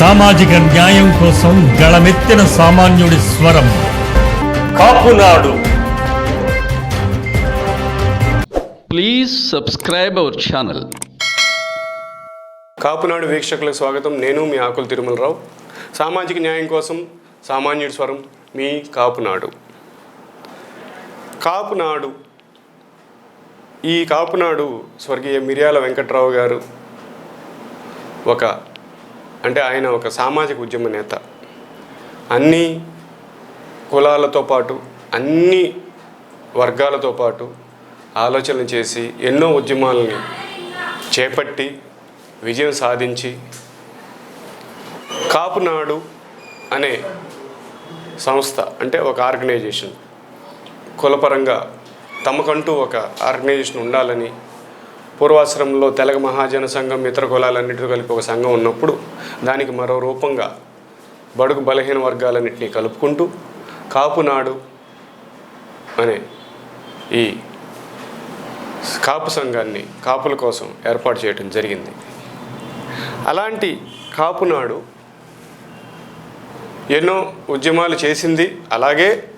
సామాజిక న్యాయం కోసం గళమెత్తిన సామాన్యుడి స్వరం. Kapunadu Please subscribe our channel. Kapunadu వీక్షకులకు స్వాగతం. నేను మీ ఆకుల తిరుమలరావు. సామాజిక న్యాయం కోసం సామాన్యుడి స్వరం మీ కాపునాడు కాపునాడు ఈ కాపునాడు స్వర్గీయ మిర్యాల వెంకట్రావు గారు ఒక అంటే ఆయన ఒక సామాజిక ఉద్యమ నేత. అన్ని కులాలతో పాటు అన్ని వర్గాలతో పాటు ఆలోచనలు చేసి ఎన్నో ఉద్యమాలని చేపట్టి విజయం సాధించి కాపునాడు అనే సంస్థ అంటే ఒక ఆర్గనైజేషన్. కులపరంగా తమకంటూ ఒక ఆర్గనైజేషన్ ఉండాలని పూర్వాశ్రమంలో తెలగ మహాజన సంఘం ఇతర కులాలన్నింటితో కలిపి ఒక సంఘం ఉన్నప్పుడు దానికి మరో రూపంగా బడుగు బలహీన వర్గాలన్నింటినీ కలుపుకుంటూ కాపునాడు అనే ఈ కాపు సంఘాన్ని కాపుల కోసం ఏర్పాటు చేయడం జరిగింది. అలాంటి కాపునాడు ఎన్నో ఉద్యమాలు చేసింది. అలాగే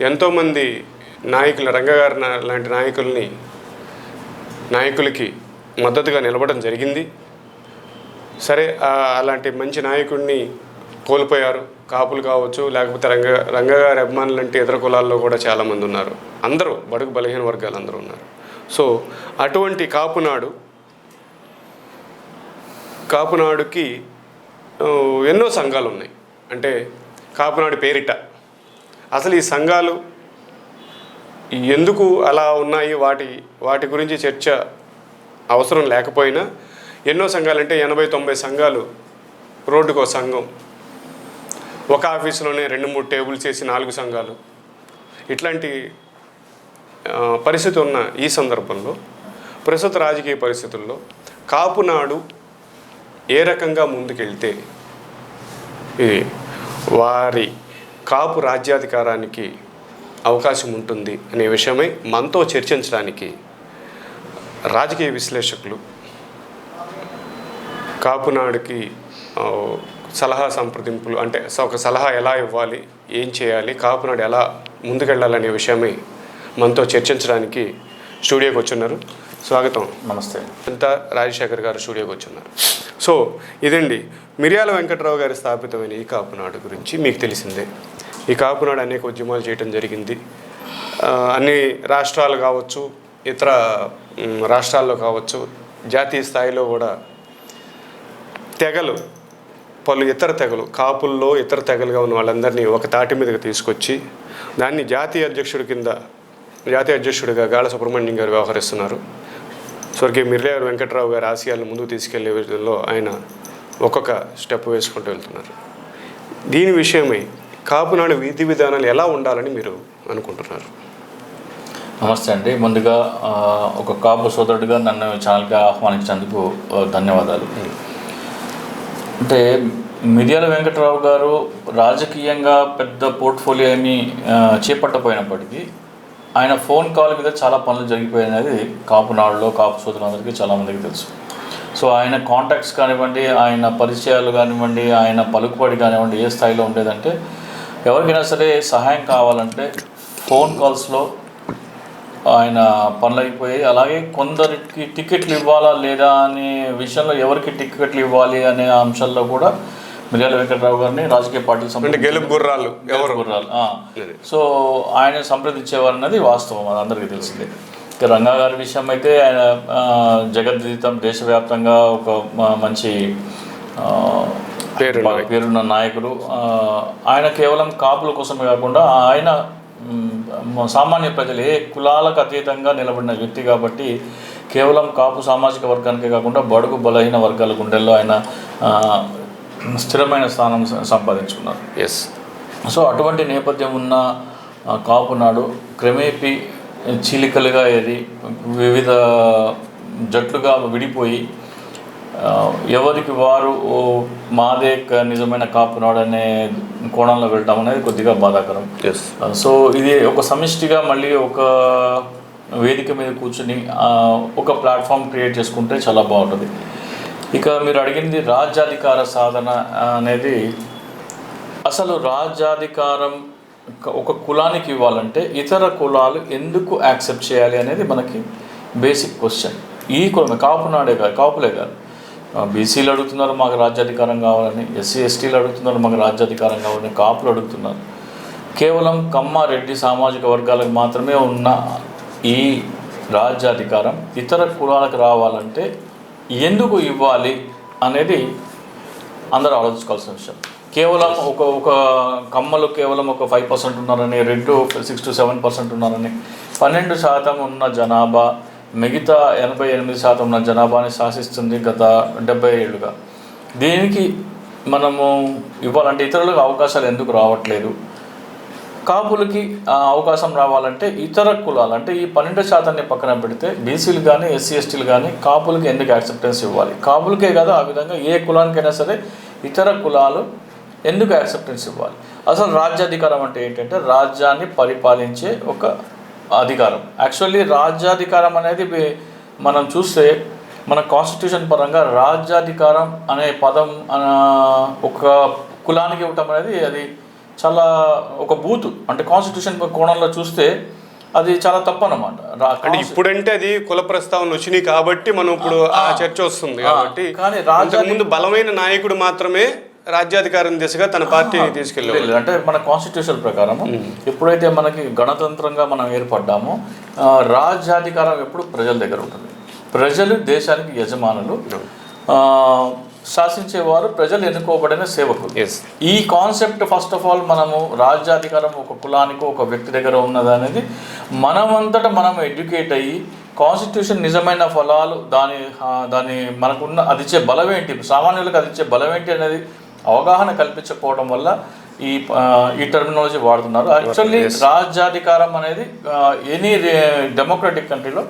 ఎంతోమంది నాయకులు రంగగారు లాంటి నాయకుల్ని నాయకులకి మద్దతుగా నిలబడడం జరిగింది. సరే అలాంటి మంచి నాయకుడిని కోల్పోయారు. కాపులు కావచ్చు లేకపోతే రంగ రంగగారి అభిమానులు అంటే ఇతర కులాల్లో కూడా చాలామంది ఉన్నారు. అందరూ బడుగు బలహీన వర్గాలు అందరూ ఉన్నారు. సో అటువంటి కాపునాడు కాపునాడుకి ఎన్నో సంఘాలు ఉన్నాయి. అంటే కాపునాడు పేరిట. అసలు ఈ సంఘాలు ఎందుకు అలా ఉన్నాయి? వాటి వాటి గురించి చర్చ అవసరం లేకపోయినా ఎన్నో సంఘాలు అంటే ఎనభై తొంభై సంఘాలు రోడ్డుకో సంఘం. ఒక ఆఫీసులోనే రెండు మూడు టేబుల్స్ చేసి నాలుగు సంఘాలు. ఇట్లాంటి పరిస్థితి ఉన్న ఈ సందర్భంలో ప్రస్తుత రాజకీయ పరిస్థితుల్లో కాపునాడు ఏ రకంగా ముందుకెళ్తే వారి కాపు రాజ్యాధికారానికి అవకాశం ఉంటుంది అనే విషయమై మనతో చర్చించడానికి రాజకీయ విశ్లేషకులు కాపునాడుకి సలహా సంప్రదింపులు అంటే స- ఒక సలహా ఎలా ఇవ్వాలి ఏం చేయాలి కాపునాడు ఎలా ముందుకెళ్ళాలనే విషయమై మనతో చర్చించడానికి స్టూడియోకి వచ్చున్నారు. స్వాగతం. నమస్తే. అంతా రాజశేఖర్ గారు స్టూడియోకి వచ్చున్నారు. సో ఇదండి మిర్యాల వెంకట్రావు గారి స్థాపితమైన ఈ కాపునాడు గురించి మీకు తెలిసిందే. ఈ కాపునాడు అనేక ఉద్యమాలు చేయటం జరిగింది. అన్ని రాష్ట్రాలు కావచ్చు ఇతర రాష్ట్రాల్లో కావచ్చు జాతీయ స్థాయిలో కూడా తెగలు పలు ఇతర తెగలు కాపుల్లో ఇతర తెగలుగా ఉన్న వాళ్ళందరినీ ఒక తాటి మీదకి తీసుకొచ్చి దాన్ని జాతీయ అధ్యక్షుడి కింద జాతీయ అధ్యక్షుడిగా గాళ సుబ్రహ్మణ్యం గారు వ్యవహరిస్తున్నారు. స్వర్గీయ మిర్లే వెంకట్రావు గారి ఆశయాలను ముందుకు తీసుకెళ్ళే విధంలో ఆయన ఒక్కొక్క స్టెప్ వేసుకుంటూ వెళ్తున్నారు. దీని విషయమై కాపునాడు విధి విధానాలు ఎలా ఉండాలని మీరు అనుకుంటున్నారు? నమస్తే అండి. ముందుగా ఒక కాపు సోదరుడిగా నన్ను ఛానల్కి ఆహ్వానించినందుకు ధన్యవాదాలు. అంటే మిర్యాల వెంకటరావు గారు రాజకీయంగా పెద్ద పోర్ట్ఫోలియో ఏమీ చేపట్టపోయినప్పటికీ ఆయన ఫోన్ కాల్ మీద చాలా పనులు జరిగిపోయినది కాపునాడులో కాపు సోదరులందరికీ చాలామందికి తెలుసు. సో ఆయన కాంటాక్ట్స్ కానివ్వండి ఆయన పరిచయాలు కానివ్వండి ఆయన పలుకుబడి కానివ్వండి ఏ స్థాయిలో ఉండేదంటే ఎవరికైనా సరే సహాయం కావాలంటే ఫోన్ కాల్స్లో ఆయన పనులు అయిపోయాయి అలాగే కొందరికి టికెట్లు ఇవ్వాలా లేదా అనే విషయంలో ఎవరికి టికెట్లు ఇవ్వాలి అనే అంశాల్లో కూడా మిర్యాల వెంకటరావు గారిని రాజకీయ పార్టీలు గెలుపు గుర్రాలు ఎవరు? గుర్రాలు. సో ఆయన సంప్రదించేవారు అన్నది వాస్తవం అది అందరికీ తెలిసిందే. ఇక రంగా గారి విషయం అయితే ఆయన ఆ, జగద్గీతం దేశవ్యాప్తంగా ఒక మంచి పేరున్న నాయకుడు ఆయన కేవలం కాపుల కోసమే కాకుండా ఆయన సామాన్య ప్రజలు ఏ కులాలకు అతీతంగా నిలబడిన వ్యక్తి కాబట్టి కేవలం కాపు సామాజిక వర్గానికే కాకుండా బడుగు బలహీన వర్గాల గుండెల్లో ఆయన స్థిరమైన స్థానం సంపాదించుకున్నారు. ఎస్ సో అటువంటి నేపథ్యం ఉన్న ఆ, కాపునాడు క్రమేపీ చీలికలుగా ఏది వివిధ జట్లుగా విడిపోయి ఎవరికి వారు మాదే నిజమైన కాపునాడు అనే కోణంలో వెళ్ళడం అనేది కొద్దిగా బాధాకరం. సో ఇది ఒక సమిష్టిగా మళ్ళీ ఒక వేదిక మీద కూర్చుని ఒక ప్లాట్ఫామ్ క్రియేట్ చేసుకుంటే చాలా బాగుంటుంది. ఇక మీరు అడిగింది రాజ్యాధికార సాధన అనేది అసలు రాజ్యాధికారం ఒక- ఒక కులానికి ఇవ్వాలంటే ఇతర కులాలు ఎందుకు యాక్సెప్ట్ చేయాలి అనేది మనకి బేసిక్ క్వశ్చన్. ఈ కులమే కాపునాడే కాదు కాపులే కాదు. బీసీలు అడుగుతున్నారు మాకు రాజ్యాధికారం కావాలని ఎస్సీ ఎస్టీలు అడుగుతున్నారు మాకు రాజ్యాధికారం కావాలని కాపులు అడుగుతున్నారు. కేవలం కమ్మ రెడ్డి సామాజిక వర్గాలకు మాత్రమే ఉన్న ఈ రాజ్యాధికారం ఇతర కులాలకు రావాలంటే ఎందుకు ఇవ్వాలి అనేది అందరూ ఆలోచించుకోవాల్సిన విషయం. కేవలం ఒక ఒక కమ్మలు కేవలం ఒక ఫైవ్ పర్సెంట్ ఉన్నారని రెండు సిక్స్ టు సెవెన్ పర్సెంట్ ఉన్నారని పన్నెండు శాతం ఉన్న జనాభా మిగతా ఎనభై ఎనిమిది శాతం ఉన్న జనాభాని శాసిస్తుంది గత డెబ్బై ఏళ్ళుగా. దీనికి మనము ఇవ్వాలంటే ఇతరులకు అవకాశాలు ఎందుకు రావట్లేదు? కాపులకి ఆ, అవకాశం రావాలంటే ఇతర కులాలు అంటే ఈ పన్నెండు శాతాన్ని పక్కన పెడితే బీసీలు కానీ ఎస్సీ ఎస్టీలు కానీ కాపులకి ఎందుకు యాక్సెప్టెన్స్ ఇవ్వాలి? కాపులకే కాదు ఆ విధంగా ఏ కులానికైనా సరే ఇతర కులాలు ఎందుకు యాక్సెప్టెన్స్ ఇవ్వాలి? అసలు రాజ్యాధికారం అంటే ఏంటంటే రాజ్యాన్ని పరిపాలించే ఒక అధికారం. యాక్చువల్లీ రాజ్యాధికారం అనేది మనం చూస్తే మన కాన్స్టిట్యూషన్ పరంగా రాజ్యాధికారం అనే పదం ఒక కులానికి ఇవ్వటం అనేది అది చాలా ఒక బూతు. అంటే కాన్స్టిట్యూషన్ కోణంలో చూస్తే అది చాలా తప్పు అనమాట అంటే ఇప్పుడంటే అది కుల ప్రస్తావన వచ్చినాయి కాబట్టి మనం ఇప్పుడు ఆ చర్చ వస్తుంది కాబట్టి కానీ రాజ్యాధి- ముందు బలమైన నాయకుడు మాత్రమే రాజ్యాధికారం దిశగా తన పార్టీని తీసుకెళ్ళారు లేదు అంటే మన కాన్స్టిట్యూషన్ ప్రకారం ఎప్పుడైతే మనకి గణతంత్రంగా మనం ఏర్పడ్డామో రాజ్యాధికారం ఎప్పుడు ప్రజల దగ్గర ఉంటుంది. ప్రజలు దేశానికి యజమానులు. శాసించేవారు ప్రజలు ఎన్నుకోబడిన సేవకులు. ఈ కాన్సెప్ట్ ఫస్ట్ ఆఫ్ ఆల్ మనము రాజ్యాధికారం ఒక కులానికి ఒక వ్యక్తి దగ్గర ఉన్నది అనేది మనమంతటా మనం ఎడ్యుకేట్ అయ్యి కాన్స్టిట్యూషన్ నిజమైన ఫలాలు దాని దాని మనకున్న అది ఇచ్చే బలం ఏంటి సామాన్యులకు అది ఇచ్చే బలం ఏంటి అనేది అవగాహన కల్పించకపోవడం వల్ల ఈ ఈ టర్మినాలజీ వాడుతున్నారు. యాక్చువల్లీ రాజ్యాధికారం అనేది ఎనీ డెమోక్రటిక్ కంట్రీలో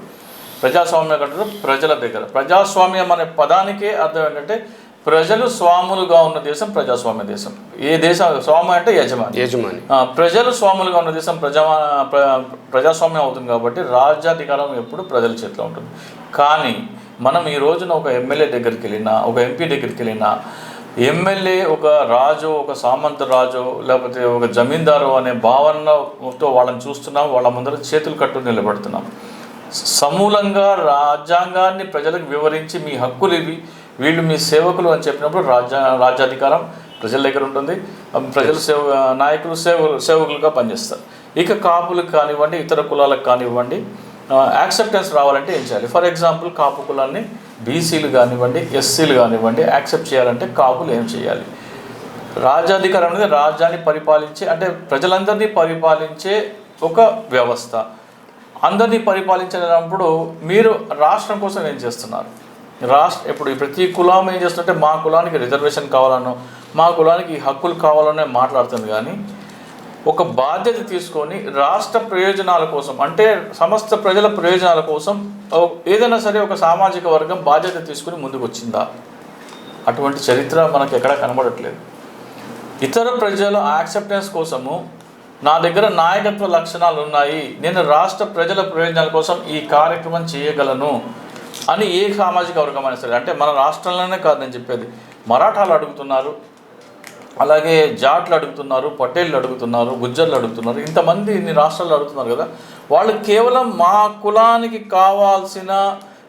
ప్రజాస్వామ్య కంట్రీలో ప్రజల దగ్గర. ప్రజాస్వామ్యం అనే పదానికే అర్థం ఏంటంటే ప్రజలు స్వాములుగా ఉన్న దేశం ప్రజాస్వామ్య దేశం. ఏ దేశం స్వామి అంటే యజమాని. యజమాని. ప్రజలు స్వాములుగా ఉన్న దేశం ప్రజా ప్ర- ప్రజాస్వామ్యం అవుతుంది కాబట్టి రాజ్యాధికారం ఎప్పుడు ప్రజల చేతిలో ఉంటుంది. కానీ మనం ఈ రోజున ఒక ఎమ్మెల్యే దగ్గరికి వెళ్ళినా ఒక ఎంపీ దగ్గరికి వెళ్ళినా ఎమ్మెల్యే ఒక రాజు ఒక సామంత రాజు లేకపోతే ఒక జమీందారు అనే భావనతో వాళ్ళని చూస్తున్నాం వాళ్ళ ముందర చేతులు కట్టు నిలబడుతున్నాం. సమూలంగా రాజ్యాంగాన్ని ప్రజలకు వివరించి మీ హక్కులు ఇవి వీళ్ళు మీ సేవకులు అని చెప్పినప్పుడు రాజ్యా రాజ్యాధికారం ప్రజల దగ్గర ఉంటుంది. ప్రజలు సేవ నాయకులు సేవ సేవకులుగా పనిచేస్తారు. ఇక కాపులకు కానివ్వండి ఇతర కులాలకు కానివ్వండి యాక్సెప్టెన్స్ రావాలంటే ఏం చేయాలి? ఫర్ ఎగ్జాంపుల్ కాపు కులాన్ని బీసీలు కానివ్వండి ఎస్సీలు కానివ్వండి యాక్సెప్ట్ చేయాలంటే కాపులు ఏం చేయాలి? రాజ్యాధికారం అనేది రాజ్యాన్ని పరిపాలించే అంటే ప్రజలందరినీ పరిపాలించే ఒక వ్యవస్థ. అందరినీ పరిపాలించినప్పుడు మీరు రాష్ట్రం కోసం ఏం చేస్తున్నారు? రాష్ట్ర ఇప్పుడు ప్రతి కులం ఏం చేస్తుంటే మా కులానికి రిజర్వేషన్ కావాలనో మా కులానికి ఈ హక్కులు కావాలనే మాట్లాడుతుంది కానీ ఒక బాధ్యత తీసుకొని రాష్ట్ర ప్రయోజనాల కోసం అంటే సమస్త ప్రజల ప్రయోజనాల కోసం ఏదైనా సరే ఒక సామాజిక వర్గం బాధ్యత తీసుకుని ముందుకు వచ్చిందా అటువంటి చరిత్ర మనకు ఎక్కడా కనబడట్లేదు. ఇతర ప్రజల యాక్సెప్టెన్స్ కోసము నా దగ్గర నాయకత్వ లక్షణాలు ఉన్నాయి. నేను రాష్ట్ర ప్రజల ప్రయోజనాల కోసం ఈ కార్యక్రమం చేయగలను అని ఏ సామాజిక వర్గం అయినా సరే అంటే మన రాష్ట్రంలోనే కాదు నేను చెప్పేది. మరాఠాలు అడుగుతున్నారు అలాగే జాట్లు అడుగుతున్నారు పటేళ్ళు అడుగుతున్నారు గుజ్జర్లు అడుగుతున్నారు ఇంతమంది ఇన్ని రాష్ట్రాలు అడుగుతున్నారు కదా. వాళ్ళు కేవలం మా కులానికి కావాల్సిన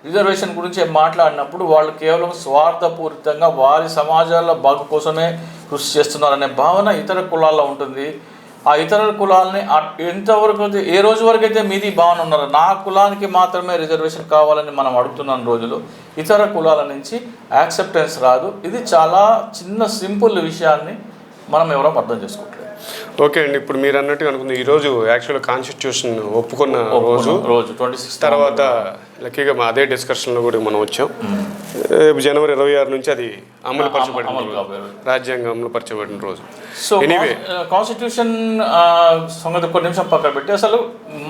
రిజర్వేషన్ గురించి మాట్లాడినప్పుడు వాళ్ళు కేవలం స్వార్థపూరితంగా వారి సమాజాల బాగు కోసమే కృషి చేస్తున్నారనే భావన ఇతర కులాల్లో ఉంటుంది. ఆ ఇతర కులాలని ఎంతవరకు అయితే ఏ రోజు వరకు అయితే మీది భావన ఉన్నారు నా కులానికి మాత్రమే రిజర్వేషన్ కావాలని మనం అడుగుతున్న రోజులు. ఇతర కులాల నుంచి యాక్సెప్టెన్స్ రాదు. ఇది చాలా చిన్న సింపుల్ విషయాన్ని మనం ఎవరో అర్థం చేసుకోవట్లేదు ఓకే అండి. ఇప్పుడు మీరు అన్నట్టుగా అనుకుంది. ఈ రోజు యాక్చువల్ కాన్స్టిట్యూషన్ ఒప్పుకున్న రోజు. రోజు ట్వంటీ సిక్స్ తర్వాత లక్కీగా మా అదే డిస్కషన్లో కూడా మనం వచ్చాం. రేపు జనవరి ఇరవై ఆరు నుంచి అది అమలు పరచబడిన అమలు రోజు. కాబోయే రోజు. రాజ్యాంగం అమలు పరచబడిన రోజు. సో ఎనీవే కాన్స్టిట్యూషన్ సంగతి కొన్ని నిమిషం పక్కన పెట్టి అసలు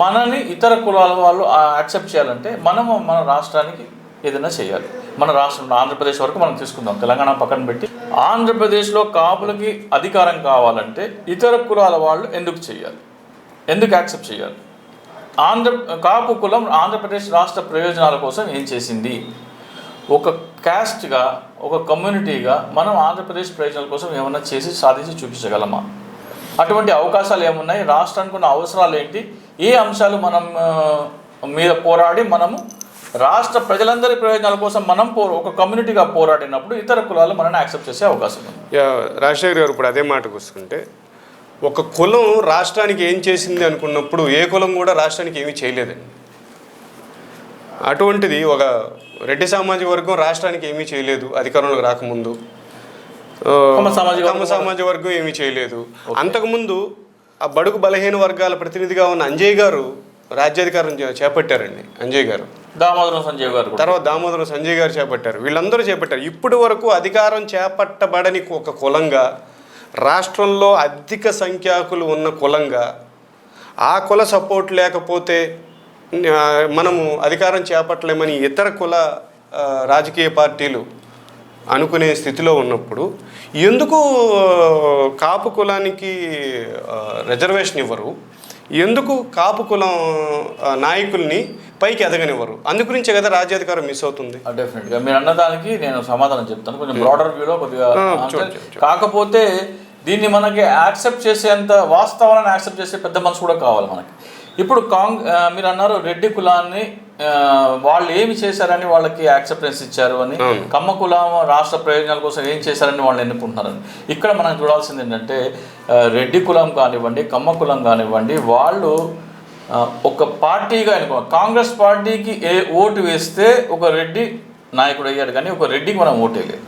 మనని ఇతర కులాల వాళ్ళు యాక్సెప్ట్ చేయాలంటే మనము మన రాష్ట్రానికి ఏదైనా చేయాలి. మన రాష్ట్రం ఆంధ్రప్రదేశ్ వరకు మనం తీసుకుందాం. తెలంగాణ పక్కన పెట్టి ఆంధ్రప్రదేశ్లో కాపులకి అధికారం కావాలంటే ఇతర కులాల వాళ్ళు ఎందుకు చేయాలి? ఎందుకు యాక్సెప్ట్ చేయాలి? ఆంధ్ర కాపు కులం ఆంధ్రప్రదేశ్ రాష్ట్ర ప్రయోజనాల కోసం ఏం చేసింది? ఒక క్యాస్ట్గా ఒక కమ్యూనిటీగా మనం ఆంధ్రప్రదేశ్ ప్రయోజనాల కోసం ఏమన్నా చేసి సాధించి చూపించగలమా? అటువంటి అవకాశాలు ఏమున్నాయి? రాష్ట్రానికి ఉన్న అవసరాలు ఏంటి? ఏ అంశాలు మనం మీద పోరాడి మనము రాష్ట్ర ప్రజలందరి ప్రయోజనాల కోసం మనం పో ఒక కమ్యూనిటీగా పోరాడినప్పుడు ఇతర కులాలు మనల్ని యాక్సెప్ట్ చేసే అవకాశం ఉంది. రాజశేఖర్ గారు ఇప్పుడు అదే మాటకు వస్తుంటే ఒక కులం రాష్ట్రానికి ఏం చేసింది అనుకున్నప్పుడు ఏ కులం కూడా రాష్ట్రానికి ఏమీ చేయలేదండి అటువంటిది ఒక రెడ్డి సామాజిక వర్గం రాష్ట్రానికి ఏమీ చేయలేదు అధికారంలోకి రాకముందు. కమ్మ సామాజిక వర్గం ఏమీ చేయలేదు. అంతకుముందు ఆ బడుగు బలహీన వర్గాల ప్రతినిధిగా ఉన్న అంజయ్ గారు రాజ్యాధికారం చేపట్టారండి అంజయ్ గారు. దామోదరం సంజయ్ గారు. తర్వాత దామోదరం సంజయ్ గారు చేపట్టారు. వీళ్ళందరూ చేపట్టారు. ఇప్పటి వరకు అధికారం చేపట్టబడని ఒక కులంగా రాష్ట్రంలో అధిక సంఖ్యాకులు ఉన్న కులంగా ఆ కుల సపోర్ట్ లేకపోతే మనము అధికారం చేపట్టలేమని ఇతర కుల రాజకీయ పార్టీలు అనుకునే స్థితిలో ఉన్నప్పుడు ఎందుకు కాపు కులానికి రిజర్వేషన్ ఇవ్వరు? ఎందుకు కాపు కులం నాయకుల్ని పైకి ఎదగనివ్వరు? అందు గురించే కదా రాజ్యాధికారం మిస్ అవుతుంది. డెఫినెట్గా మీరు అన్నదానికి నేను సమాధానం చెప్తాను. కొంచెం బ్రాడర్ వ్యూలో కొద్దిగా. కాకపోతే దీన్ని మనకి యాక్సెప్ట్ చేసేంత వాస్తవాలను యాక్సెప్ట్ చేసే పెద్ద మనసు కూడా కావాలి మనకి. ఇప్పుడు కాంగ్ మీరు అన్నారు రెడ్డి కులాన్ని వాళ్ళు ఏమి చేశారని వాళ్ళకి యాక్సెప్టెన్స్ ఇచ్చారు అని. కమ్మ కులం రాష్ట్ర ప్రయోజనాల కోసం ఏం చేశారని వాళ్ళు ఎన్నుకుంటున్నారని ఇక్కడ మనం చూడాల్సింది ఏంటంటే రెడ్డి కులం కానివ్వండి కమ్మ కులం కానివ్వండి వాళ్ళు ఒక పార్టీగా అనుకో కాంగ్రెస్ పార్టీకి ఏ ఓటు వేస్తే ఒక రెడ్డి నాయకుడు అయ్యాడు కానీ ఒక రెడ్డికి మనం ఓటేయలేదు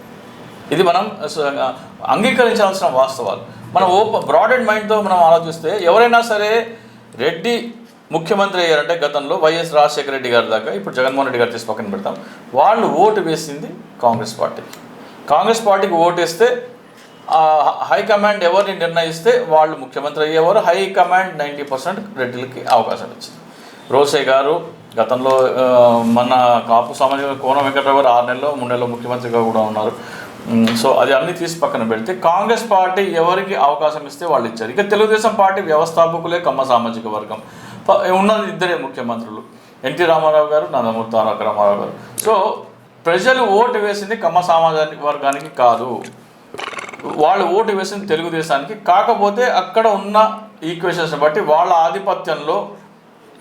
ఇది మనం అంగీకరించాల్సిన వాస్తవాలు. మనం ఓపెన్ బ్రాడెడ్ మైండ్తో మనం ఆలోచిస్తే ఎవరైనా సరే రెడ్డి ముఖ్యమంత్రి అయ్యారంటే గతంలో వైఎస్ రాజశేఖర రెడ్డి గారి దాకా ఇప్పుడు జగన్మోహన్ రెడ్డి గారు తీసి పక్కన పెడతాం. వాళ్ళు ఓటు వేసింది కాంగ్రెస్ పార్టీకి. కాంగ్రెస్ పార్టీకి ఓటు వేస్తే హైకమాండ్ ఎవరిని నిర్ణయిస్తే వాళ్ళు ముఖ్యమంత్రి అయ్యేవారు. హైకమాండ్ నైంటీ పర్సెంట్ రెడ్డిలకి అవకాశం ఇచ్చింది రోసే గారు గతంలో మన కాపు సామాజిక కోన వెంకటరావు గారు ఆరు నెలలో మూడు నెలలో ముఖ్యమంత్రిగా కూడా ఉన్నారు. సో అది అన్ని తీసి పక్కన పెడితే కాంగ్రెస్ పార్టీ ఎవరికి అవకాశం ఇస్తే వాళ్ళు ఇచ్చారు. ఇక తెలుగుదేశం పార్టీ వ్యవస్థాపకులే కమ్మ సామాజిక వర్గం. ఉన్నది ఇద్దరే ముఖ్యమంత్రులు. ఎన్టీ రామారావు గారు నందమూరి తారక రామారావు గారు. సో ప్రజలు ఓటు వేసింది కమ్మ సామాజిక వర్గానికి కాదు. వాళ్ళు ఓటు వేసింది తెలుగుదేశానికి. కాకపోతే అక్కడ ఉన్న ఈక్వేషన్స్ బట్టి వాళ్ళ ఆధిపత్యంలో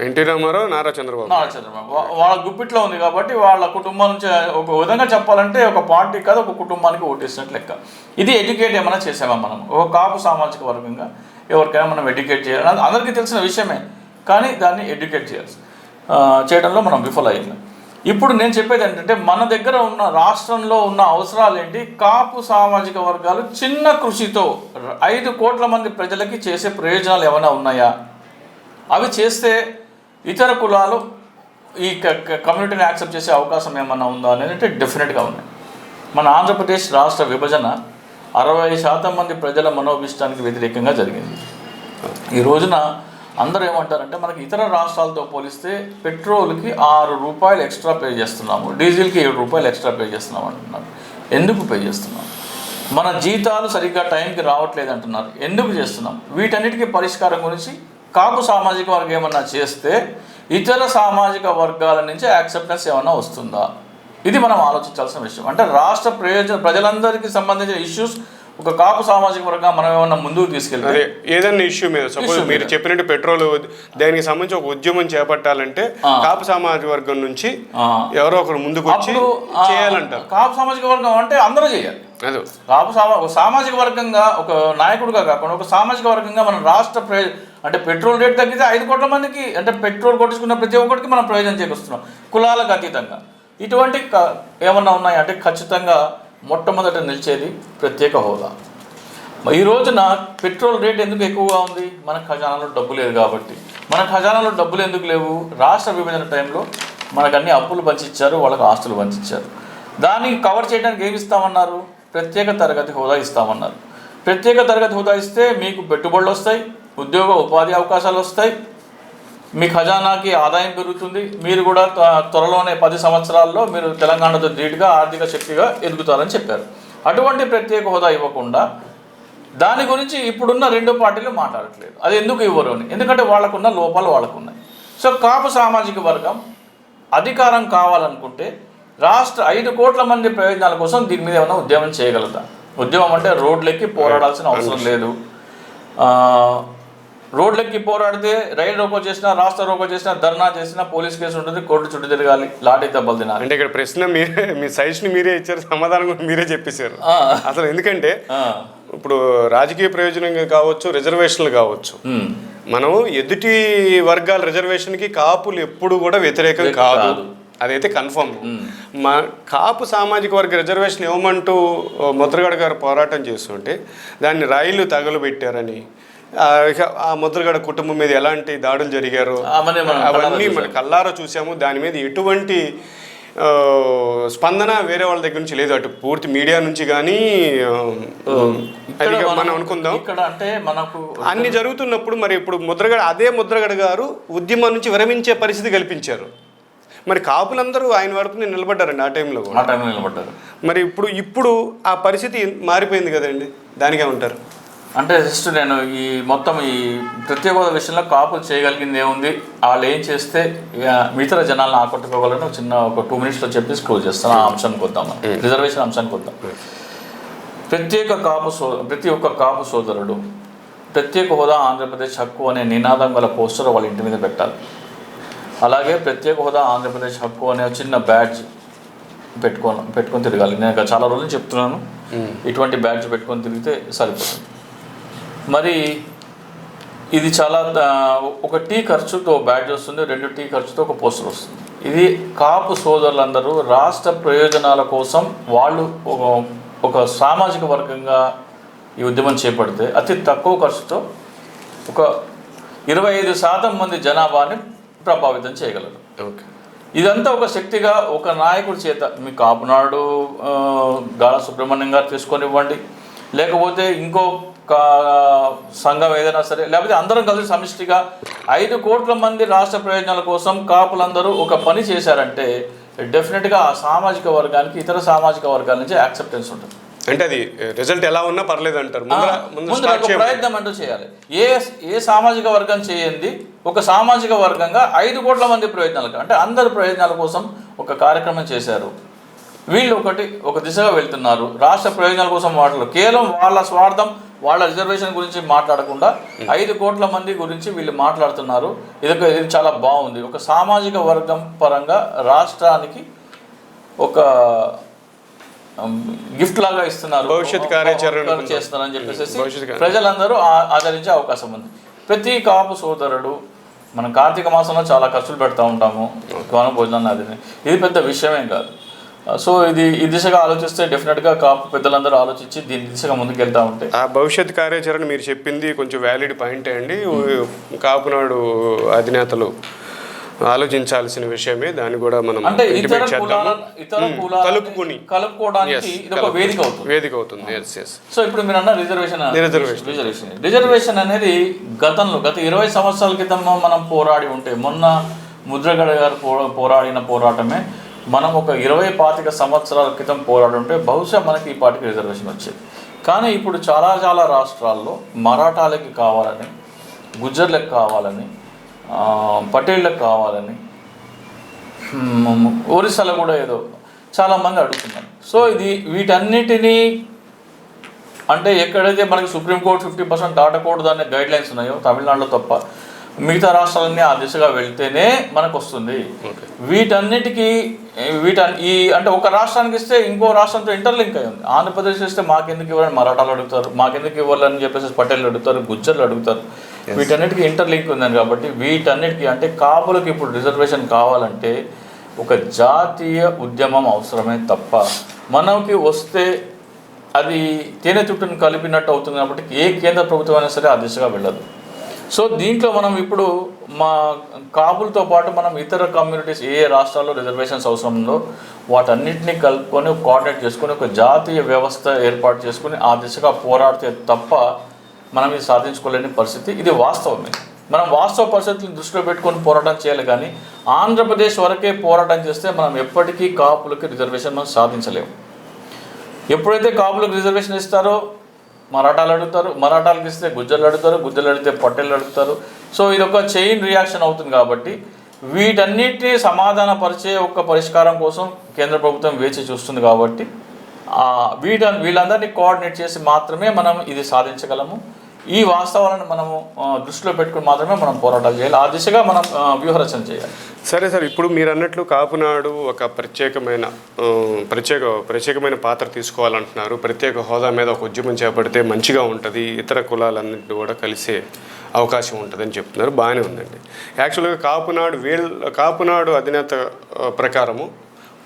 ఎన్టీ రామారావు నారా చంద్రబాబు. నారా చంద్రబాబు. వాళ్ళ గుప్పిట్లో ఉంది కాబట్టి వాళ్ళ కుటుంబం నుంచి ఒక విధంగా చెప్పాలంటే ఒక పార్టీ కాదు ఒక కుటుంబానికి ఓటేసినట్టు లెక్క. ఇది ఎడ్యుకేట్ ఏమైనా చేసామా మనం? ఒక కాపు సామాజిక వర్గంగా ఎవరికైనా మనం ఎడ్యుకేట్ చేయాలి. అందరికీ తెలిసిన విషయమే కానీ దాన్ని ఎడ్యుకేట్ చేయాల్సి చేయడంలో మనం విఫలయ్యాం ఇప్పుడు నేను చెప్పేది ఏంటంటే మన దగ్గర ఉన్న రాష్ట్రంలో ఉన్న అవసరాలు ఏంటి? కాపు సామాజిక వర్గాలు చిన్న కృషితో ఐదు కోట్ల మంది ప్రజలకి చేసే ప్రయోజనాలు ఏమైనా ఉన్నాయా? అవి చేస్తే ఇతర కులాలు ఈ క- క- కమ్యూనిటీని యాక్సెప్ట్ చేసే అవకాశం ఏమన్నా ఉందా అనేది అంటే డెఫినెట్గా ఉన్నాయి మన ఆంధ్రప్రదేశ్ రాష్ట్ర విభజన అరవై శాతం మంది ప్రజల మనోభిష్టానికి వ్యతిరేకంగా జరిగింది. ఈ రోజున అందరూ ఏమంటారంటే మనకి ఇతర రాష్ట్రాలతో పోలిస్తే పెట్రోల్కి ఆరు రూపాయలు ఎక్స్ట్రా పే చేస్తున్నాము డీజిల్కి ఏడు రూపాయలు ఎక్స్ట్రా పే చేస్తున్నాం అంటున్నారు. ఎందుకు పే చేస్తున్నాం? మన జీతాలు సరిగ్గా టైంకి రావట్లేదు అంటున్నారు. ఎందుకు చేస్తున్నాం? వీటన్నిటికీ పరిష్కారం గురించి కాపు సామాజిక వర్గం ఏమన్నా చేస్తే ఇతర సామాజిక వర్గాల నుంచి యాక్సెప్టెన్స్ ఏమన్నా వస్తుందా? ఇది మనం ఆలోచించాల్సిన విషయం. అంటే రాష్ట్ర ప్రయోజన ప్రజలందరికీ సంబంధించిన ఇష్యూస్ ఒక కాపు సామాజిక వర్గం మనం ఏమన్నా ముందుకు తీసుకెళ్తే అదే ఏదన్నా ఇష్యూ మీద సపోజ్ మీరు. చెప్పినట్టు పెట్రోల్ దానికి సంబంధించి ఒక ఉద్యమం చేపట్టాలంటే. కాపు సామాజిక వర్గం నుంచి. ఎవరో ఒకరు ముందుకు వచ్చి చేయాలంటారు కాపు సామాజిక వర్గం అంటే అందరూ చేయాలి కాపు సామాజిక వర్గంగా ఒక నాయకుడిగా కాకుండా ఒక సామాజిక వర్గంగా మన రాష్ట్ర అంటే పెట్రోల్ రేట్ తగ్గితే ఐదు కోట్ల మందికి అంటే పెట్రోల్ కొట్టించుకున్న ప్రతి ఒక్కరికి మనం ప్రయోజనం చేకూరుస్తున్నాం కులాలకు అతీతంగా ఇటువంటి ఏమన్నా ఉన్నాయి అంటే ఖచ్చితంగా మొట్టమొదట నిలిచేది ప్రత్యేక హోదా. ఈ రోజున పెట్రోల్ రేట్ ఎందుకు ఎక్కువగా ఉంది? మన ఖజానాలో డబ్బు లేదు కాబట్టి. మన ఖజానాలో డబ్బులు ఎందుకు లేవు? రాష్ట్ర విభజన టైంలో మనకు అన్ని అప్పులు పంచిచ్చారు వాళ్ళకు ఆస్తులు పంచిచ్చారు. దాన్ని కవర్ చేయడానికి ఏమి ఇస్తామన్నారు? ప్రత్యేక తరగతి హోదా ఇస్తామన్నారు. ప్రత్యేక తరగతి హోదా ఇస్తే మీకు పెట్టుబడులు వస్తాయి ఉద్యోగ ఉపాధి అవకాశాలు వస్తాయి మీ ఖజానాకి ఆదాయం పెరుగుతుంది. మీరు కూడా త్వరలోనే పది సంవత్సరాల్లో మీరు తెలంగాణతో ధీటుగా ఆర్థిక శక్తిగా ఎదుగుతారని చెప్పారు. అటువంటి ప్రత్యేక హోదా ఇవ్వకుండా దాని గురించి ఇప్పుడున్న రెండు పార్టీలు మాట్లాడట్లేదు. అది ఎందుకు ఇవ్వరు అని. ఎందుకంటే వాళ్ళకున్న లోపాలు వాళ్ళకున్నాయి. సో కాపు సామాజిక వర్గం అధికారం కావాలనుకుంటే రాష్ట్ర ఐదు కోట్ల మంది ప్రయోజనాల కోసం దీని మీద ఏమైనా ఉద్యమం చేయగలుగుతా. ఉద్యమం అంటే రోడ్లెక్కి పోరాడాల్సిన అవసరం లేదు. రోడ్లెక్కి పోరాడితే రైలు రోకో చేసినా రాష్ట్ర రోకో చేసినా ధర్నా చేసినా పోలీస్ కేసు ఉంటుంది కోర్టు చుట్టూ తిరగాలి లాఠీ దెబ్బలు తినాలి. అంటే ఇక్కడ ప్రశ్న మీరే మీ సజెషన్ మీరే ఇచ్చారు సమాధానం కూడా మీరే చెప్పేశారు. అసలు ఎందుకంటే ఇప్పుడు రాజకీయ ప్రయోజనంగా కావచ్చు రిజర్వేషన్లు కావచ్చు. మనం ఎదుటి వర్గాల రిజర్వేషన్కి కాపులు ఎప్పుడు కూడా వ్యతిరేకం కాదు. అదైతే కన్ఫర్మ్. మా కాపు సామాజిక వర్గ రిజర్వేషన్ ఇవ్వమంటూ ముద్రగడ గారు పోరాటం చేస్తుంటే దాన్ని రైలు తగలబెట్టారని ఆ, ముద్రగడ కుటుంబం మీద ఎలాంటి దాడులు జరిగారో? అవన్నీ మనం కల్లారా చూసాము. దాని మీద ఎటువంటి స్పందన వేరే వాళ్ళ దగ్గర నుంచి లేదు. అటు పూర్తి మీడియా నుంచి కానీ మనం అనుకుందాం. ఇక్కడ అంటే మనకు అన్ని జరుగుతున్నప్పుడు మరి ఇప్పుడు ముద్రగడ అదే ముద్రగడ గారు ఉద్యమం నుంచి విరమించే పరిస్థితి కల్పించారు. మరి కాపులందరూ ఆయన వరకు నిలబడ్డారండి ఆ టైంలో ఆ టైంలో నిలబడ్డారు. మరి ఇప్పుడు ఇప్పుడు ఆ పరిస్థితి మారిపోయింది కదండి. దానికే ఉంటారు. అంటే జస్ట్ నేను ఈ మొత్తం ఈ ప్రత్యేక హోదా విషయంలో కాపులు చేయగలిగింది ఏముంది? వాళ్ళు ఏం చేస్తే ఇక మిగతా జనాలను ఆకట్టుకోగలను చిన్న ఒక టూ మినిట్స్లో చెప్పేసి క్లోజ్ చేస్తాను. ఆ అంశానికి వద్దాం. రిజర్వేషన్ అంశానికి వద్దాం. ప్రత్యేక కాపు సో ప్రతి ఒక్క కాపు సోదరుడు ప్రత్యేక హోదా ఆంధ్రప్రదేశ్ హక్కు అనే నినాదం గల పోస్టర్ వాళ్ళ ఇంటి మీద పెట్టాలి. అలాగే ప్రత్యేక హోదా ఆంధ్రప్రదేశ్ హక్కు అనే చిన్న బ్యాడ్జ్ పెట్టుకొని పెట్టుకొని తిరగాలి. నేను చాలా రోజులు చెప్తున్నాను. ఇటువంటి బ్యాడ్జ్ పెట్టుకొని తిరిగితే సరిపోతుంది. మరి ఇది చాలా ఒక టీ ఖర్చుతో బ్యాడ్జ్ వస్తుంది రెండు టీ ఖర్చుతో ఒక పోస్టర్ వస్తుంది. ఇది కాపు సోదరులందరూ రాష్ట్ర ప్రయోజనాల కోసం వాళ్ళు ఒక ఒక సామాజిక వర్గంగా ఈ ఉద్యమం చేపడితే అతి తక్కువ ఖర్చుతో ఒక ఇరవై ఐదు శాతం మంది జనాభాని ప్రభావితం చేయగలరు. ఓకే. ఇదంతా ఒక శక్తిగా ఒక నాయకుడి చేత మీ కాపునాడు గాల సుబ్రహ్మణ్యం గారు తీసుకొని ఇవ్వండి. లేకపోతే ఇంకో సంఘం ఏదైనా సరే లేకపోతే అందరం కలిసి సమిష్టిగా ఐదు కోట్ల మంది రాష్ట్ర ప్రయోజనాల కోసం కాపులందరూ ఒక పని చేశారంటే డెఫినెట్గా ఆ సామాజిక వర్గానికి ఇతర సామాజిక వర్గాల నుంచి యాక్సెప్టెన్స్ ఉంటుంది. అంటే అది రిజల్ట్ ఎలా ఉన్నా పర్లేదు అంటారు. ప్రయత్నం అంటూ చేయాలి. ఏ ఏ సామాజిక వర్గం చేయండి ఒక సామాజిక వర్గంగా ఐదు కోట్ల మంది ప్రయోజనాలకు అంటే అందరి ప్రయోజనాల కోసం ఒక కార్యక్రమం చేశారు. వీళ్ళు ఒకటి ఒక దిశగా వెళ్తున్నారు. రాష్ట్ర ప్రయోజనాల కోసం మాటలు కేవలం వాళ్ళ స్వార్థం వాళ్ళ రిజర్వేషన్ గురించి మాట్లాడకుండా ఐదు కోట్ల మంది గురించి వీళ్ళు మాట్లాడుతున్నారు. ఇది ఇది చాలా బాగుంది. ఒక సామాజిక వర్గం పరంగా రాష్ట్రానికి ఒక గిఫ్ట్ లాగా ఇస్తున్నారు. భవిష్యత్ కార్యాచరణ చేస్తున్నారని చెప్పేసి ప్రజలందరూ ఆదరించే అవకాశం ఉంది. ప్రతి కాపు సోదరుడు మనం కార్తీక మాసంలో చాలా ఖర్చులు పెడతా ఉంటాము. భోజనాన్ని అది ఇది పెద్ద విషయమేం కాదు. సో ఇది ఈ దిశగా ఆలోచిస్తే డెఫినెట్గా కాపు పెద్దలందరూ ఆలోచించి దీని దిశగా ముందుకెళ్తా ఉంటే. ఆ భవిష్యత్ కార్యాచరణ మీరు చెప్పింది కొంచెం వ్యాలిడ్ పాయింటే అండి. కాపునాడు అధినేతలు ఆలోచించాల్సిన విషయమే. దాన్ని కూడా మనం అంటే కలుపుకుని. కలుపుకోవడానికి ఇది ఒక వేదిక అవుతుంది. వేదిక అవుతుంది. ఎస్ ఎస్ సో ఇప్పుడు మీరు అన్న రిజర్వేషన్ రిజర్వేషన్. రిజర్వేషన్ రిజర్వేషన్ అనేది గతంలో గత ఇరవై సంవత్సరాల క్రితం మనం పోరాడి ఉంటే మొన్న ముద్రగడ గారు పోరాడిన పోరాటమే మనం ఒక ఇరవై పాతిక సంవత్సరాల క్రితం పోరాడుంటే బహుశా మనకి ఈ పాటికి రిజర్వేషన్ వచ్చేది. కానీ ఇప్పుడు చాలా చాలా రాష్ట్రాల్లో మరాఠాలకి కావాలని గుజ్జర్లకు కావాలని పటేళ్ళకి కావాలని ఒరిస్సాలో కూడా ఏదో చాలామంది అడుగుతున్నారు. సో ఇది వీటన్నిటినీ అంటే ఎక్కడైతే మనకి సుప్రీంకోర్టు ఫిఫ్టీ పర్సెంట్ దాటకూడదు అనే గైడ్ లైన్స్ ఉన్నాయో తమిళనాడులో తప్ప మిగతా రాష్ట్రాలన్నీ ఆ దిశగా వెళ్తేనే మనకు వస్తుంది వీటన్నిటికీ వీట ఈ అంటే ఒక రాష్ట్రానికి ఇస్తే ఇంకో రాష్ట్రంతో ఇంటర్లింక్ అయి ఉంది. ఆంధ్రప్రదేశ్ ఇస్తే మాకెందుకు ఇవ్వాలని మరాఠాలు అడుగుతారు మాకెందుకు ఇవ్వాలని చెప్పేసి పటేళ్ళు అడుగుతారు గుజ్జర్లు అడుగుతారు. వీటన్నిటికీ ఇంటర్లింక్ ఉందని కాబట్టి వీటన్నిటికీ అంటే కాపులకు ఇప్పుడు రిజర్వేషన్ కావాలంటే ఒక జాతీయ ఉద్యమం అవసరమే తప్ప మనకి వస్తే అది తేనె చుట్టూను కలిపినట్టు అవుతుంది కాబట్టి ఏ కేంద్ర ప్రభుత్వం అయినా సరే ఆ దిశగా వెళ్ళదు. సో దీంట్లో మనం ఇప్పుడు మా కాపులతో పాటు మనం ఇతర కమ్యూనిటీస్ ఏ ఏ రాష్ట్రాల్లో రిజర్వేషన్స్ అవసరం ఉందో వాటన్నిటిని కలుపుకొని కోఆర్డినేట్ చేసుకొని ఒక జాతీయ వ్యవస్థ ఏర్పాటు చేసుకొని ఆ దిశగా పోరాడితే తప్ప మనం ఇది సాధించుకోలేని పరిస్థితి. ఇది వాస్తవమే. మనం వాస్తవ పరిస్థితులను దృష్టిలో పెట్టుకొని పోరాటం చేయాలి కానీ ఆంధ్రప్రదేశ్ వరకే పోరాటం చేస్తే మనం ఎప్పటికీ కాపులకి రిజర్వేషన్ మనం సాధించలేము. ఎప్పుడైతే కాపులకు రిజర్వేషన్ ఇస్తారో మరాఠాలు అడుగుతారు మరాఠాలకు ఇస్తే గుజ్జలు అడుగుతారు గుజ్జలు అడిగితే పట్టెలు అడుగుతారు. సో ఇది ఒక చైన్ రియాక్షన్ అవుతుంది కాబట్టి వీటన్నిటిని సమాధానపరిచే ఒక పరిష్కారం కోసం కేంద్ర ప్రభుత్వం వేచి చూస్తుంది కాబట్టి ఆ, వీట వీళ్ళందరినీ కోఆర్డినేట్ చేసి మాత్రమే మనం ఇది సాధించగలము. ఈ వాస్తవాలను మనము దృష్టిలో పెట్టుకుని మాత్రమే మనం పోరాటాలు చేయాలి. ఆ దిశగా మనం వ్యూహరచన చేయాలి. సరే సార్. ఇప్పుడు మీరు అన్నట్లు కాపునాడు ఒక ప్రత్యేకమైన ప్రత్యేక ప్రత్యేకమైన పాత్ర తీసుకోవాలంటున్నారు. ప్రత్యేక హోదా మీద ఒక ఉద్యమం చేపడితే మంచిగా ఉంటుంది. ఇతర కులాలన్నింటినీ కూడా కలిసే అవకాశం ఉంటుందని చెప్తున్నారు. బాగానే ఉందండి. యాక్చువల్గా కాపునాడు వీళ్ళ కాపునాడు అధినేత ప్రకారము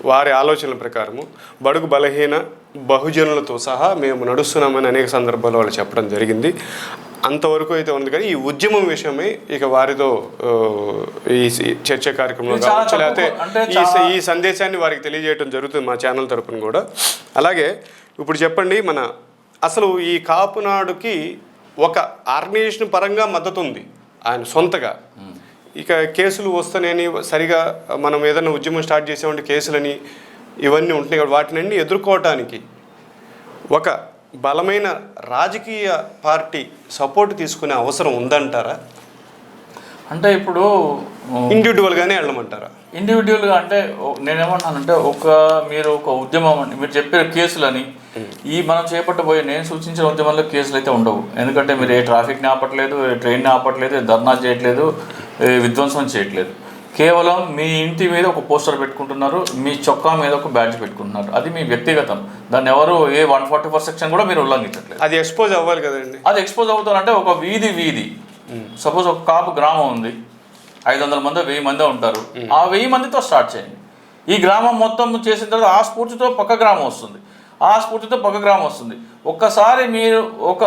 వారి ఆలోచనల ప్రకారము బడుగు బలహీన బహుజనులతో సహా మేము నడుస్తున్నామని అనేక సందర్భాల్లో వాళ్ళు చెప్పడం జరిగింది. అంతవరకు అయితే ఉంది కానీ ఈ ఉద్యమం విషయమై ఇక వారితో ఈ చర్చ కార్యక్రమంలో కావచ్చు లేకపోతే ఈ ఈ సందేశాన్ని వారికి తెలియజేయడం జరుగుతుంది మా ఛానల్ తరపున కూడా. అలాగే ఇప్పుడు చెప్పండి మన అసలు ఈ కాపునాడుకి ఒక ఆర్గనైజేషన్ పరంగా మద్దతు ఉంది ఆయన సొంతగా. ఇక కేసులు వస్తానని సరిగా మనం ఏదైనా ఉద్యమం స్టార్ట్ చేసామంటే కేసులని ఇవన్నీ ఉంటున్నాయి కాబట్టి వాటిని ఎదుర్కోవటానికి ఒక బలమైన రాజకీయ పార్టీ సపోర్ట్ తీసుకునే అవసరం ఉందంటారా? అంటే ఇప్పుడు ఇండివిజువల్గానే వెళ్ళమంటారా? ఇండివిజువల్గా అంటే నేనేమంటానంటే ఒక మీరు ఒక ఉద్యమం అని మీరు చెప్పే కేసులని ఈ మనం చేపట్టబోయే నేను సూచించిన ఉద్యమంలో కేసులు అయితే ఉండవు. ఎందుకంటే మీరు ఏ ట్రాఫిక్ని ఆపట్లేదు ఏ ట్రైన్ని ఆపట్లేదు ధర్నా చేయట్లేదు విధ్వంసం చేయట్లేదు. కేవలం మీ ఇంటి మీద ఒక పోస్టర్ పెట్టుకుంటున్నారు మీ చొక్కా మీద ఒక బ్యాడ్జ్ పెట్టుకుంటున్నారు. అది మీ వ్యక్తిగతం. దాన్ని ఎవరు ఏ వన్ ఫార్టీ ఫోర్ సెక్షన్ కూడా మీరు ఉల్లంఘించట్లేదు. అది ఎక్స్పోజ్ అవ్వాలి కదండి. అది ఎక్స్పోజ్ అవుతారంటే ఒక వీధి వీధి. సపోజ్ ఒక కాపు గ్రామం ఉంది ఐదు వందల మంది వెయ్యి మంది ఉంటారు. ఆ వెయ్యి మందితో స్టార్ట్ చేయండి. ఈ గ్రామం మొత్తం చేసిన తర్వాత ఆ స్ఫూర్తితో పక్క గ్రామం వస్తుంది. ఆ స్ఫూర్తితో పక్క గ్రామం వస్తుంది. ఒక్కసారి మీరు ఒక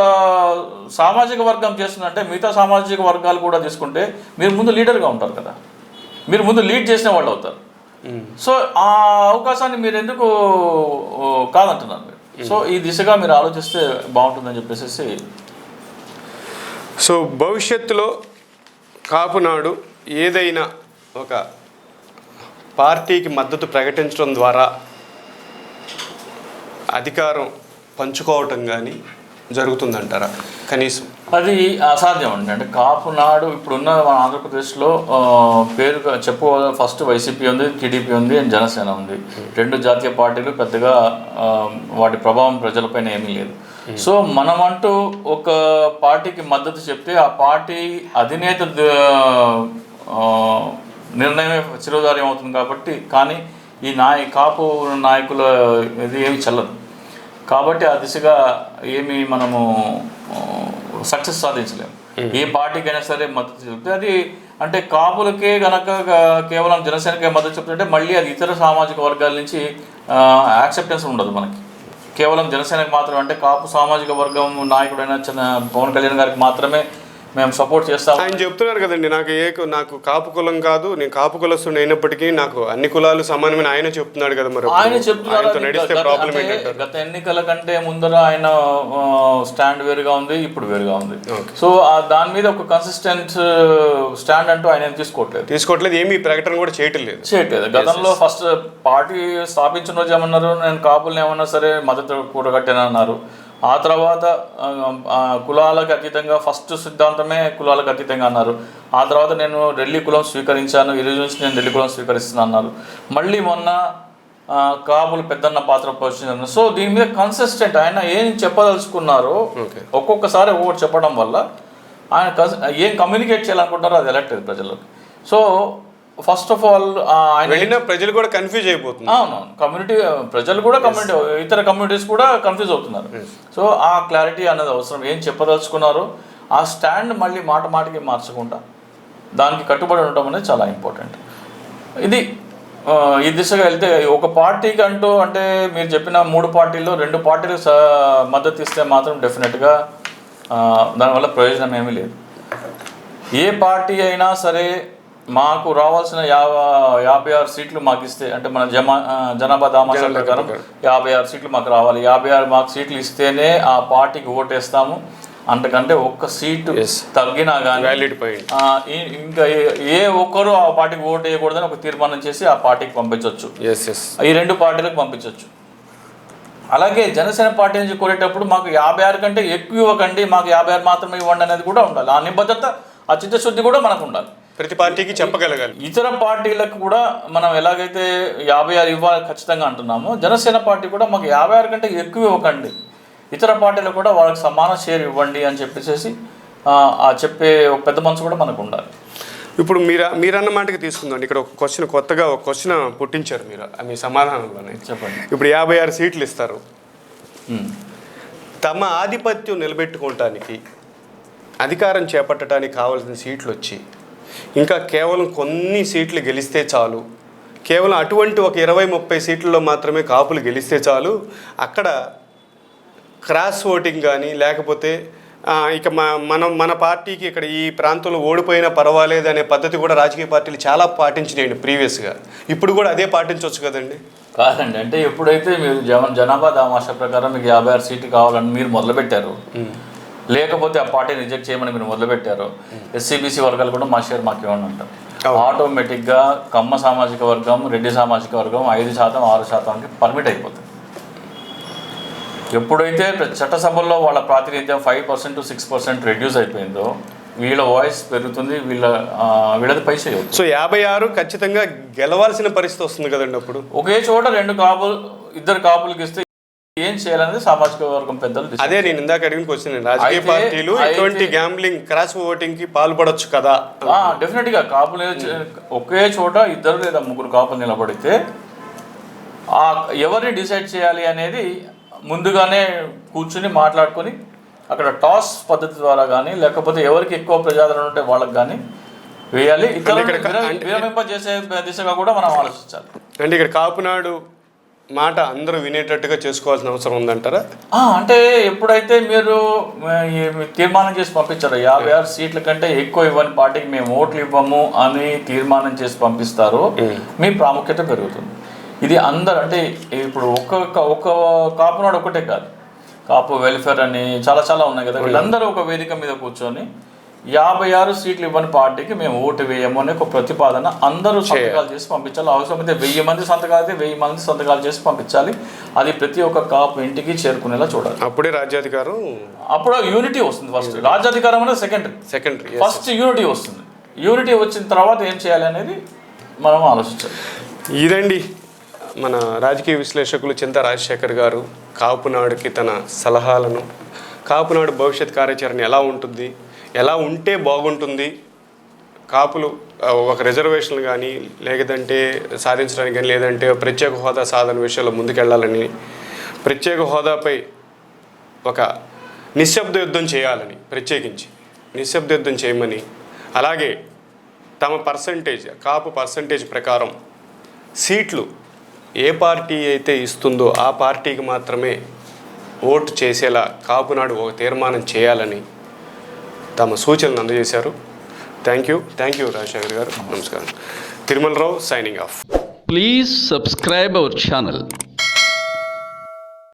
సామాజిక వర్గం చేస్తుందంటే మిగతా సామాజిక వర్గాలు కూడా తీసుకుంటే మీరు ముందు లీడర్గా ఉంటారు కదా. మీరు ముందు లీడ్ చేసిన వాళ్ళు అవుతారు. సో ఆ అవకాశాన్ని మీరు ఎందుకు కాదంటున్నారు మీరు? సో ఈ దిశగా మీరు ఆలోచిస్తే బాగుంటుందని చెప్పేసి సో భవిష్యత్తులో కాపునాడు ఏదైనా ఒక పార్టీకి మద్దతు ప్రకటించడం ద్వారా అధికారం పంచుకోవటం కానీ జరుగుతుందంటారా? కనీసం. అది అసాధ్యం అండి. అంటే కాపునాడు ఇప్పుడున్న మన ఆంధ్రప్రదేశ్లో పేరు పేరుగా చెప్పుకోవాలి ఫస్ట్ వైసీపీ ఉంది టీడీపీ ఉంది అండ్ జనసేన ఉంది. రెండు జాతీయ పార్టీలు పెద్దగా వాటి ప్రభావం ప్రజలపైన ఏమీ లేదు. సో మనమంటూ ఒక పార్టీకి మద్దతు చెప్తే ఆ పార్టీ అధినేత నిర్ణయమే చిరుదార్యం అవుతుంది కాబట్టి కానీ ఈ నాయ కాపు నాయకుల ఇది ఏమి చల్లదు. కాబట్టి ఆ దిశగా ఏమి మనము సక్సెస్ సాధించలేము. ఏ పార్టీకైనా సరే మద్దతు చెప్తే అది అంటే కాపులకే గనక కేవలం జనసేనకే మద్దతు చెప్తుంటే మళ్ళీ అది ఇతర సామాజిక వర్గాల నుంచి యాక్సెప్టెన్స్ ఉండదు మనకి. కేవలం జనసేనకు మాత్రమే అంటే కాపు సామాజిక వర్గం నాయకుడైన చిన్న పవన్ కళ్యాణ్ గారికి మాత్రమే మేము సపోర్ట్ చేస్తాము ఆయన చెప్తున్నారు కదండి నాకు ఏ నాకు కాపు కులం కాదు నేను కాపు కులస్తుడు అయినప్పటికీ నాకు అన్ని కులాలు సమానమైన ఆయన చెప్తున్నాడు కదా మరి ఆయన చెప్తున్నారు గత- ఎన్నికల కంటే ముందర ఆయన స్టాండ్ వేరుగా ఉంది ఇప్పుడు వేరుగా ఉంది. సో ఆ దాని మీద ఒక కన్సిస్టెంట్ స్టాండ్ అంటూ ఆయన తీసుకోవట్లేదు. తీసుకోవట్లేదు ఏమీ ప్రకటన కూడా చేయటం లేదు. చేయట్లేదు. గతంలో ఫస్ట్ పార్టీ స్థాపించిన రోజు ఏమన్నారు నేను కాపుల్ని ఏమన్నా సరే మద్దతు కూడగట్టానన్నారు. ఆ తర్వాత కులాలకు అతీతంగా ఫస్ట్ సిద్ధాంతమే కులాలకు అతీతంగా అన్నారు. ఆ తర్వాత నేను ఢిల్లీ కులం స్వీకరించాను ఈ రోజు నుంచి నేను ఢిల్లీ కులం స్వీకరిస్తున్నాను అన్నారు. మళ్ళీ మొన్న ఆ, కాపులు పెద్దన్న పాత్ర పోషించారు. సో దీని మీద కన్సిస్టెంట్ ఆయన ఏం చెప్పదలుచుకున్నారో. ఒక్కొక్కసారి ఒక్కొక్కటి చెప్పడం వల్ల ఆయన ఏం కమ్యూనికేట్ చేయాలనుకుంటారో అది ఎలక్టెడ్ ప్రజలకు సో ఫస్ట్ ఆఫ్ ఆల్ ఆయన వెళ్ళిన ప్రజలు కూడా కన్ఫ్యూజ్ అయిపోతుంది అవునవును. కమ్యూనిటీ ప్రజలు కూడా కమ్యూనిటీ ఇతర కమ్యూనిటీస్ కూడా కన్ఫ్యూజ్ అవుతున్నారు. సో ఆ క్లారిటీ అనేది అవసరం. ఏం చెప్పదలుచుకున్నారో? ఆ స్టాండ్ మళ్ళీ మాట మాటకి మార్చకుండా దానికి కట్టుబడి ఉండటం అనేది చాలా ఇంపార్టెంట్ ఇది ఈ దిశగా వెళ్తే ఒక పార్టీకి అంటూ అంటే మీరు చెప్పిన మూడు పార్టీల్లో రెండు పార్టీలు స- మద్దతు ఇస్తే మాత్రం డెఫినెట్గా దానివల్ల ప్రయోజనం ఏమీ లేదు. ఏ పార్టీ అయినా సరే మాకు రావాల్సిన యాభై యాభై ఆరు సీట్లు మాకు ఇస్తే అంటే మన జమా జనాభా దామాషా ప్రకారం యాభై ఆరు సీట్లు మాకు రావాలి. యాభై ఆరు మాకు సీట్లు ఇస్తేనే ఆ పార్టీకి ఓటేస్తాము. అంతకంటే ఒక్క సీటు. తగ్గినా కానీ ఇంకా ఏ- ఏ ఒక్కరు ఆ పార్టీకి ఓటు వేయకూడదని ఒక తీర్మానం చేసి ఆ పార్టీకి పంపించవచ్చు ఎస్ ఎస్ ఈ రెండు పార్టీలకు పంపించవచ్చు అలాగే జనసేన పార్టీ నుంచి కోరేటప్పుడు మాకు యాభై ఆరు కంటే ఎక్కువ ఇవ్వకండి మాకు యాభై ఆరు మాత్రమే ఇవ్వండి అనేది కూడా ఉండాలి. ఆ నిబద్ధత ఆ చిత్తశుద్ధి కూడా మనకు ఉండాలి. ప్రతి పార్టీకి చెప్పగలగాలి. ఇతర పార్టీలకు కూడా మనం ఎలాగైతే యాభై ఆరు ఇవ్వాలి ఖచ్చితంగా అంటున్నామో జనసేన పార్టీ కూడా మాకు యాభై ఆరు కంటే ఎక్కువ ఇవ్వకండి. ఇతర పార్టీలకు కూడా వాళ్ళకి సమాన షేర్ ఇవ్వండి అని చెప్పేసి ఆ, చెప్పే ఒక పెద్ద మనసు కూడా మనకు ఉండాలి. ఇప్పుడు మీరు మీరన్న మాటకి తీసుకుందాం. ఇక్కడ ఒక క్వశ్చన్ కొత్తగా ఒక క్వశ్చన్ పుట్టించారు మీరు. మీ సమాధానంలోనే. చెప్పండి. ఇప్పుడు యాభై ఆరు సీట్లు ఇస్తారు. తమ ఆధిపత్యం నిలబెట్టుకోవటానికి అధికారం చేపట్టడానికి కావాల్సిన సీట్లు వచ్చి ఇంకా కేవలం కొన్ని సీట్లు గెలిస్తే చాలు. కేవలం అటువంటి ఒక ఇరవై ముప్పై సీట్లలో మాత్రమే కాపులు గెలిస్తే చాలు. అక్కడ క్రాస్ ఓటింగ్ కానీ లేకపోతే ఇక మా మనం మన పార్టీకి ఇక్కడ ఈ ప్రాంతంలో ఓడిపోయినా పర్వాలేదు అనే పద్ధతి కూడా రాజకీయ పార్టీలు చాలా పాటించినాయండి ప్రీవియస్గా. ఇప్పుడు కూడా అదే పాటించవచ్చు కదండి? కాదండి అంటే ఎప్పుడైతే మీరు జన జనాభా దామాషా ప్రకారం మీకు యాభై ఆరు సీట్లు కావాలని మీరు మొదలుపెట్టారు లేకపోతే ఆ పార్టీ రిజెక్ట్ చేయమని మీరు మొదలుపెట్టారు. ఎస్సీబీసీ వర్గాలు కూడా మా షేర్ మాకు ఇవ్వండి అంటారు. ఆటోమేటిక్గా కమ్మ సామాజిక వర్గం రెడ్డి సామాజిక వర్గం ఐదు శాతం ఆరు శాతానికి పర్మిట్ అయిపోతుంది ఎప్పుడైతే చట్టసభల్లో వాళ్ళ ప్రాతినిధ్యం five percent to six percent reduce అయిపోయిందో వీళ్ళ వాయిస్ పెరుగుతుంది వీళ్ళ వీళ్ళది పైస సో యాభై ఆరు ఖచ్చితంగా గెలవాల్సిన పరిస్థితి వస్తుంది కదండి అప్పుడు? ఒకే చోట రెండు కాపులు ఇద్దరు కాపులకి ఇస్తే ఏం చేయాలనేది సామాజిక వర్గం పెద్దలు అదే నేను ఇందాక అడిగిన క్వశ్చన్ రాజకీయ పార్టీలు ఇటువంటి అయితే- గ్యాంబ్లింగ్ క్రాస్ ఓటింగ్కి పాల్పడొచ్చు కదా? డెఫినెట్గా కాపులు ఒకే చోట ఇద్దరు లేదా ముగ్గురు కాపులు నిలబడితే ఆ ఎవరిని డిసైడ్ చేయాలి అనేది ముందుగానే కూర్చుని మాట్లాడుకొని అక్కడ టాస్ పద్ధతి ద్వారా కానీ లేకపోతే ఎవరికి ఎక్కువ ప్రజాదరణ ఉంటే వాళ్ళకి కానీ వేయాలి. ఇక్కడ- విర- అంటే- విరమింప చేసే దిశగా కూడా మనం ఆలోచించాలి. అంటే ఇక్కడ కాపునాడు మాట అందరూ వినేటట్టుగా చేసుకోవాల్సిన అవసరం ఉందంటారా? అంటే ఎప్పుడైతే మీరు తీర్మానం చేసి పంపించారో యాభై ఆరు సీట్ల కంటే ఎక్కువ ఇవ్వని పార్టీకి మేము ఓట్లు ఇవ్వము అని తీర్మానం చేసి పంపిస్తారో మీ ప్రాముఖ్యత పెరుగుతుంది. ఇది అందరు అంటే ఇప్పుడు ఒక్కొక్క ఒక్క కాపునాడు ఒకటే కాదు. కాపు వెల్ఫేర్ అని చాలా చాలా ఉన్నాయి కదా వీళ్ళందరూ ఒక వేదిక మీద కూర్చొని యాభై ఆరు సీట్లు ఇవ్వని పార్టీకి మేము ఓటు వేయము అనే ఒక ప్రతిపాదన అందరూ సంతకాలు చేసి పంపించాలి. అవసరమైతే వెయ్యి మంది సంతకాలు అయితే వెయ్యి మంది సంతకాలు చేసి పంపించాలి. అది ప్రతి ఒక్క కాపు ఇంటికి చేరుకునేలా చూడాలి. అప్పుడే రాజ్యాధికారం అప్పుడు యూనిటీ వస్తుంది ఫస్ట్ రాజ్యాధికారం అనేది సెకండరీ సెకండరీ ఫస్ట్ యూనిటీ వస్తుంది. యూనిటీ వచ్చిన తర్వాత ఏం చేయాలి అనేది మనం ఆలోచించాలి. ఇదండి మన రాజకీయ విశ్లేషకులు చింత రాజశేఖర్ గారు కాపునాడుకి తన సలహాలను కాపునాడు భవిష్యత్ కార్యాచరణ ఎలా ఉంటుంది ఎలా ఉంటే బాగుంటుంది? కాపులు ఒక రిజర్వేషన్లు కానీ లేదంటే సాధించడానికి కానీ లేదంటే ప్రత్యేక హోదా సాధన విషయంలో ముందుకెళ్ళాలని ప్రత్యేక హోదాపై ఒక నిశ్శబ్ద యుద్ధం చేయాలని ప్రత్యేకించి నిశ్శబ్ద యుద్ధం చేయమని అలాగే తమ పర్సంటేజ్ కాపు పర్సంటేజ్ ప్రకారం సీట్లు ఏ పార్టీ అయితే ఇస్తుందో ఆ పార్టీకి మాత్రమే ఓటు చేసేలా కాపునాడు ఒక తీర్మానం చేయాలని తమ సూచనలు అందజేశారు. Thank you thank you Rajasekhar garu. నమస్కారం. Tirumala Rao signing off please subscribe our channel